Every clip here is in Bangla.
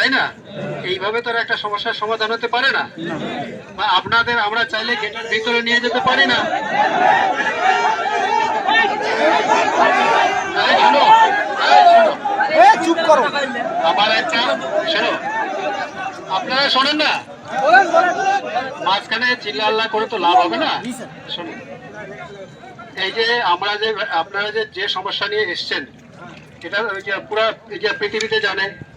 তাই না? এইভাবে তো একটা সমস্যার সমাধান হতে পারে না। বা আপনাদের আমরা চাইলে গেটের ভিতরে নিয়ে যেতে পারি না। চুপ করো। আমার একটা শোনো। আপনারা শোনেন না? মাঝখানে চিল্লা আল্লাহ করে তো লাভ হবে না? শুনুন এই যে আমরা যে আপনারা যে যে সমস্যা নিয়ে এসছেন এটা পুরা এই যে পৃথিবীতে জানে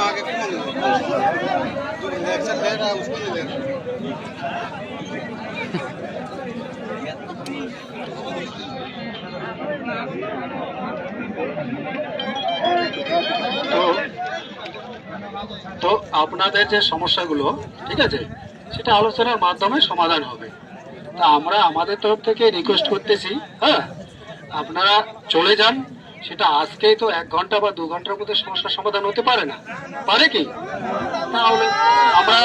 आगे कौन जो इलेक्शन ले रहा है उसको नहीं ले रहा তো আপনাদের যে সমস্যাগুলো ঠিক আছে সেটা আলোচনার মাধ্যমে সমাধান হবে। তা আমরা আমাদের তরফ থেকে রিকোয়েস্ট করতেছি হ্যাঁ আপনারা চলে যান সেটা আজকেই তো এক ঘণ্টা বা দু ঘণ্টার মধ্যে সমস্যার সমাধান হতে পারে না। পারে কি? তাহলে আমরা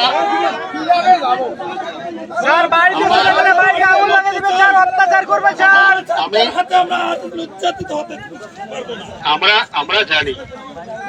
আমি আমরা আমরা জানি।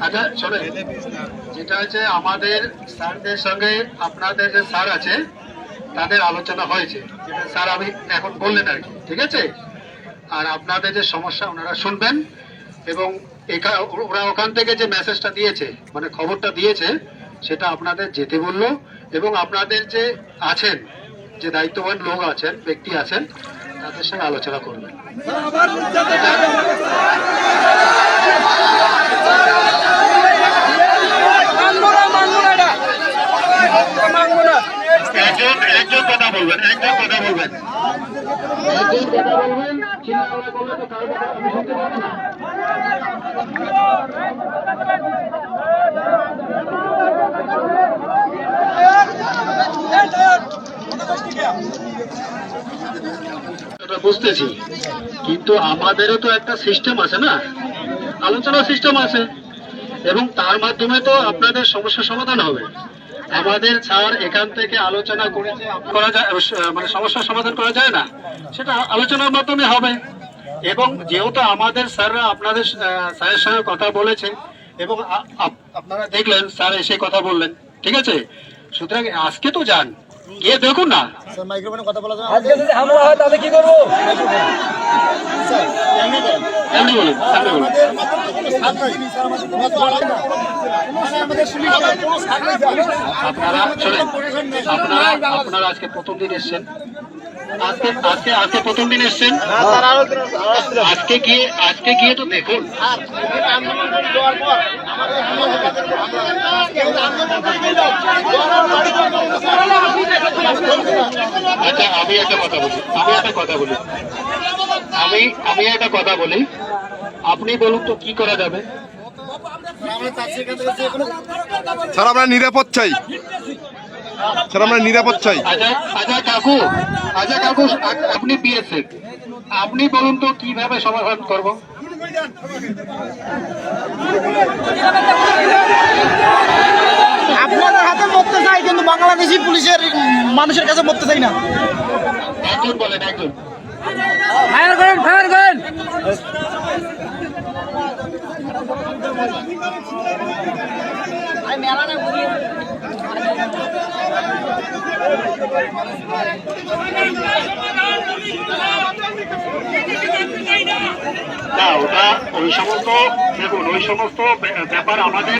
আচ্ছা শোনে যেটা হচ্ছে আমাদের স্যারদের সঙ্গে আপনাদের যে স্যার আছে তাদের আলোচনা হয়েছে। স্যার আমি এখন বললেন আর কি ঠিক আছে? আর আপনাদের যে সমস্যা ওনারা শুনবেন। এবং ওরা ওখান থেকে যে মেসেজটা দিয়েছে মানে খবরটা দিয়েছে, সেটা আপনাদের যেতে বলল এবং আপনাদের যে আছেন, যে দায়িত্ববান লোক আছেন, ব্যক্তি আছেন, তাদের সঙ্গে আলোচনা করবেন। একজন একজন কথা বলবেন, একজন কথা বলবেন। একজন কথা বলবেন বুঝতেছি। কিন্তু আমাদেরও তো একটা সিস্টেম আছে না? আলোচনা সিস্টেম আছে। এবং তার মাধ্যমে তো আপনাদের সমস্যার সমাধান হবে। আমাদের স্যার এখান থেকে আলোচনা করেছে, করা যায় মানে সমস্যার সমাধান করা যায় না। সেটা আলোচনার মাধ্যমে হবে। এবং যেহেতু আমাদের স্যাররা আপনাদের স্যারের সঙ্গে কথা বলেছে এবং আপনারা দেখলেন স্যার এসে কথা বললেন ঠিক আছে? সুতরাং আজকে তো যান গিয়ে দেখুন না। মাইক্রোফোনে কথা বলা আজকে যদি হামলা হয় তাহলে কি করব? এমনি বলুন। এমনি বলুন আপনারা আপনারা আপনারা আজকে প্রথম দিন এসছেন। আজকে আজকে আজকে প্রথম দিন এসছেন? আজকে গিয়ে আজকে গিয়ে তো দেখুন। আচ্ছা আমি একটা কথা বলি, আমি একটা কথা বলি। আমি আমি একটা কথা বলি। আপনি বলুন তো, কি করা যাবে? স্যার, আমরা নিরাপদ চাই। স্যার আমরা নিরাপদ চাই। আচ্ছা আচ্ছা কাকু আচ্ছা কাকু আপনি বিএসএফ। আপনি বলুন তো কীভাবে সমাধান করব? আপনাদের হাতে মরতে চাই কিন্তু বাংলাদেশি পুলিশের মানুষের কাছে মরতে চাই না। একজন বলেন একজন। ফায়ার করেন ফায়ার করেন। না ওটা ওই সমস্ত দেখুন ওই সমস্ত ব্যাপার আমাদের